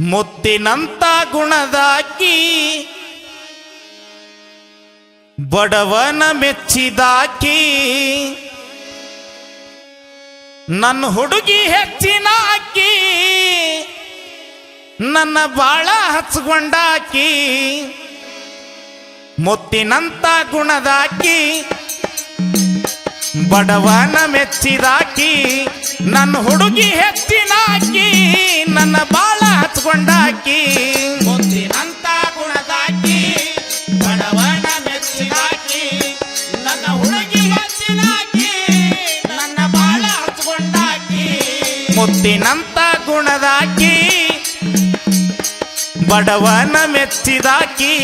ಮುತ್ತಿನಂತ ಗುಣದಾಕಿ ಬಡವನ ಮೆಚ್ಚಿದಾಕಿ. ನನ್ನ ಹುಡುಗಿ ಹೆಚ್ಚಿನ ಅಕ್ಕಿ ನನ್ನ ಬಾಳ ಹಚ್ಕೊಂಡಾಕಿ. ಮುತ್ತಿನಂತ ಗುಣದಾಕಿ. ಬಡವನ ಮೆಚ್ಚಿದಾಕಿ. ನನ್ನ ಹುಡುಗಿ ಹೆಚ್ಚಿನ ಅಕ್ಕಿ ನನ್ನ ಬಾಳ ಹಚ್ಕೊಂಡಾಕಿ ಗುಣದಾಕಿ ಬಡವನ ಮೆಚ್ಚಿದಾಕಿ ನನ್ನ ಹುಡುಗಿ ನನ್ನ ಬಾಳ ಹಚ್ಕೊಂಡಾಕಿ. ಮುತ್ತಿನಂತ ಗುಣದಾಕಿ ಬಡವನ ಮೆಚ್ಚಿದಾಕಿ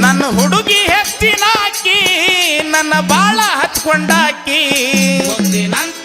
ನನ್ನ ಹುಡುಗಿ ಹೆಚ್ಚಿನಾಕಿ ನನ್ನ ಬಾಳ ಹಚ್ಕೊಂಡಾಕಿ. ಮುತ್ತಿನಂತ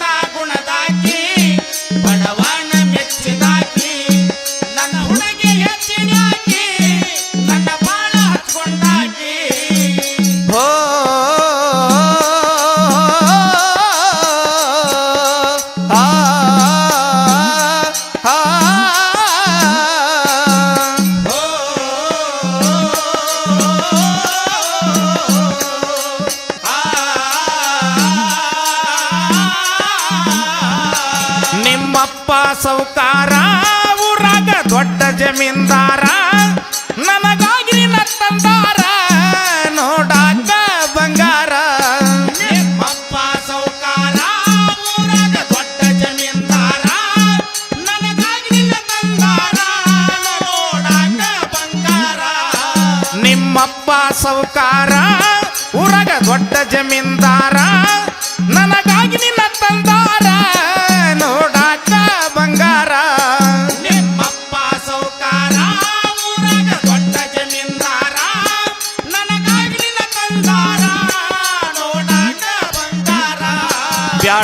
ಸೌಕಾರ, ಊರಾಗ ದೊಡ್ಡ ಜಮೀನ್ದಾರ ನನಗಾಗಿ ನಿನ್ನ ತಂದಾರ ನೋಡಾಕ ಬಂಗಾರ. ನಿಮ್ಮಪ್ಪ ಸೌಕಾರ, ಊರಾಗ ದೊಡ್ಡ ಜಮೀನ್ದಾರ ನನಗಾಗಿ ನಿನ್ನ ತಂದಾರ ನೋಡಾಕ ಬಂಗಾರ. ನಿಮ್ಮಪ್ಪ ಸೌಕಾರ, ಊರಾಗ ದೊಡ್ಡ ಜಮೀನ್ದಾರ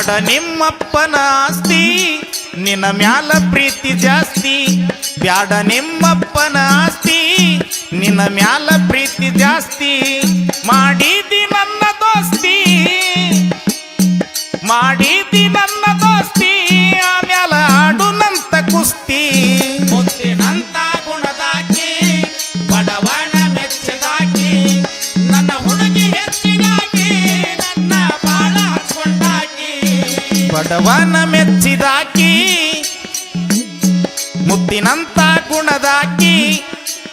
ಬ್ಯಾಡ ನಿಮ್ಮಪ್ಪನ ಆಸ್ತಿ, ನಿನ್ನ ಮ್ಯಾಲ ಪ್ರೀತಿ ಜಾಸ್ತಿ. ಬ್ಯಾಡ ನಿಮ್ಮಪ್ಪನ ಆಸ್ತಿ, ನಿನ್ನ ಮ್ಯಾಲ ಪ್ರೀತಿ ಜಾಸ್ತಿ. ಮಾಡಿದಿ ನನ್ನ ದೋಸ್ತಿ, ಮಾಡಿದಿ ಬಡವನ ಮೆಚ್ಚಿದಾಕಿ ಮುತ್ತಿನಂತ ಗುಣದಾಕಿ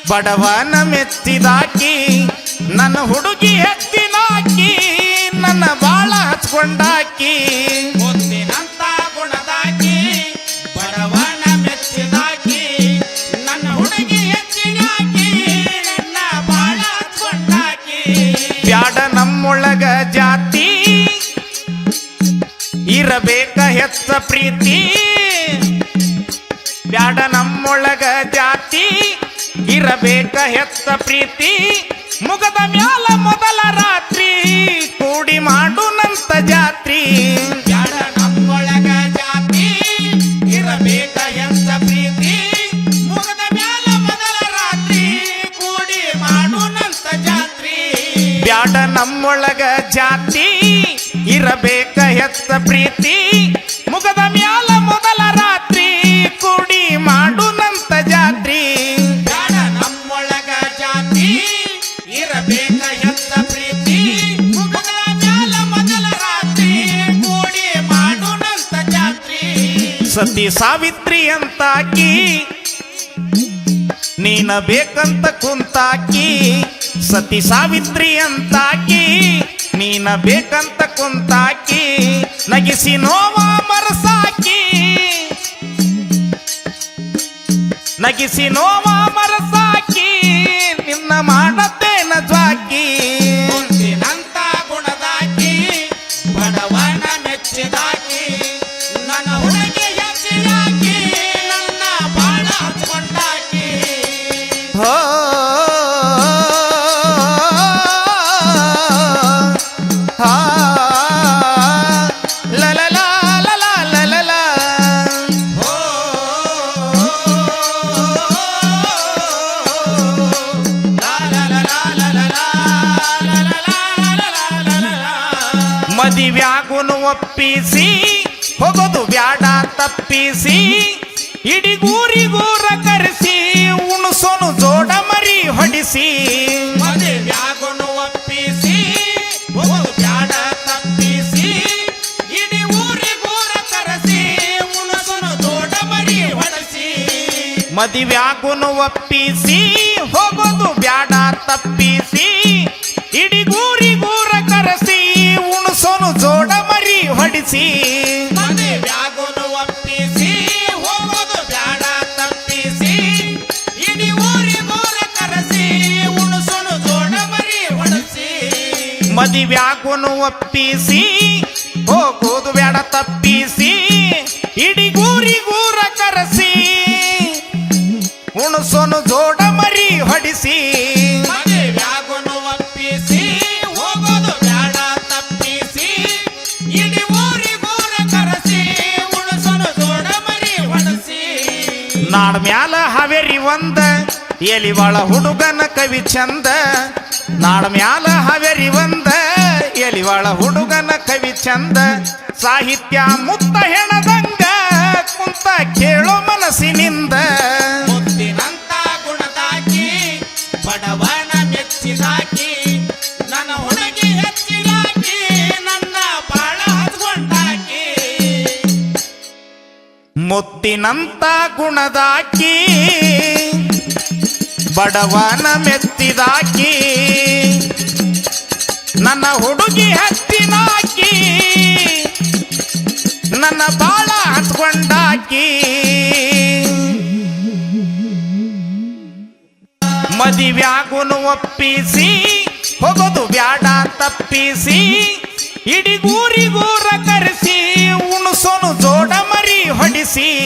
ಬಡವನ ಮೆಚ್ಚಿದಾಕಿ ನನ್ನ ಹುಡುಗಿ ಹೆಚ್ಚಿನಾಕಿ ನನ್ನ ಬಾಳ ಹಚ್ಕೊಂಡಾಕಿ ಮುತ್ತಿನಂತ ಪ್ರೀತಿ. ಬ್ಯಾಡ ನಮ್ಮೊಳಗ ಜಾತಿ, ಇರಬೇಕ ಹೆತ್ತ ಪ್ರೀತಿ. ಮುಗದ ಮ್ಯಾಲ ಮೊದಲ ರಾತ್ರಿ, ಕೂಡಿ ಮಾಡುನಂತ ಜಾತ್ರಿ. ಬ್ಯಾಡ ನಮ್ಮೊಳಗ ಜಾತಿ, ಇರಬೇಕ ಹೆತ್ತ ಪ್ರೀತಿ. ಮುಗದ ಮ್ಯಾಲ ಮೊದಲ ರಾತ್ರಿ, ಕೂಡಿ ಮಾಡುನಂತ ಜಾತ್ರಿ. ಬ್ಯಾಡ ನಮ್ಮೊಳಗ ಜಾತಿ, ಇರಬೇಕ ಹೆತ್ತ ಪ್ರೀತಿ. ಸತಿ ಸಾವಿತ್ರಿ ಅಂತಾಕಿ, ನೀನ ಬೇಕಂತ ಕುಂತಾಕಿ, ಸತಿ ಸಾವಿತ್ರಿ ಅಂತಾಕಿ, ನೀನ ಬೇಕಂತ ಕುಂತಾಕಿ, ನಗಿಸಿ ನೋವಾ ಮರಸಾಕಿ. ನಗಿಸಿ ನೋವಾ ಮರಸಾಕಿ, ನಿನ್ನ ಮಾಡತೇನ ತಪ್ಪಿಸಿ ಹೋಗೋದು ಬ್ಯಾಡ ತಪ್ಪಿಸಿ. ಇಡಿಗೂರಿಗೂರ ಕರೆಸಿ ಉಣಸೋನು ಜೋಡ ಮರಿ ಹೊಡಿಸಿ. ಮದುವೆಯಾಗೋನು ಒಪ್ಪಿಸಿ ಹೋಗೋದು ಬ್ಯಾಡ ತಪ್ಪಿಸಿ. ಇಡಿ ಊರಿಗೂರ ಕರೆಸಿ ಉಣಸೋನು ಜೋಡ ಮರಿ ಹೊಡಿಸಿ. ಮದುವೆಯಾಗೋನು ಒಪ್ಪಿಸಿ ಹೋಗೋದು ಬ್ಯಾಡ ತಪ್ಪಿಸಿ. ಹೊಡಿಸಿ ಮದುವೆಯಾಗೋನು ಒಪ್ಪಿಸಿ ಹೋಗೋದು ಬ್ಯಾಡ ತಪ್ಪಿಸಿ. ಇಡೀ ಊರಿಗೋರ ಕರೆಸಿ ಉಣಸುನು ಜೋಡ ಮರಿ ಹೊಡಸಿ. ಮದಿವ್ಯಾಗುನು ಒಪ್ಪಿಸಿ ಹೋಗೋದು ಬ್ಯಾಡ ನಾಡ್ ಮ್ಯಾಲ ಹಾವೇರಿ ಒಂದ, ಎಲಿವಾಳ ಹುಡುಗನ ಕವಿ ಚಂದ. ನಾಡ ಮ್ಯಾಲ ಹಾವೇರಿ ಒಂದ, ಎಲಿವಾಳ ಹುಡುಗನ ಕವಿ ಚಂದ. ಸಾಹಿತ್ಯ ಮುತ್ತ ಹೆಣದಂಗ, ಕುಂತ ಕೇಳೋ ಮನಸ್ಸಿನಿಂದ. ಮುತ್ತಿನಂತ ಗುಣದಾಕಿ, ಬಡವನ ಮೆತ್ತಿದಾಕಿ, ನನ್ನ ಹುಡುಗಿ ಹತ್ತಿನಾಕಿ, ನನ್ನ ಬಾಳ ಹತ್ಕೊಂಡಾಕಿ. ಮದಿವ್ಯಾಗುನು ಒಪ್ಪಿಸಿ, ಹೋಗೋದು ಬ್ಯಾಡ ತಪ್ಪಿಸಿ ಇಡಿಗೂರಿಗೂರ ಕರೆಸಿ ಉಣಸೋನು ಜೋಡ ಮರಿ ಹೊಡಿಸಿ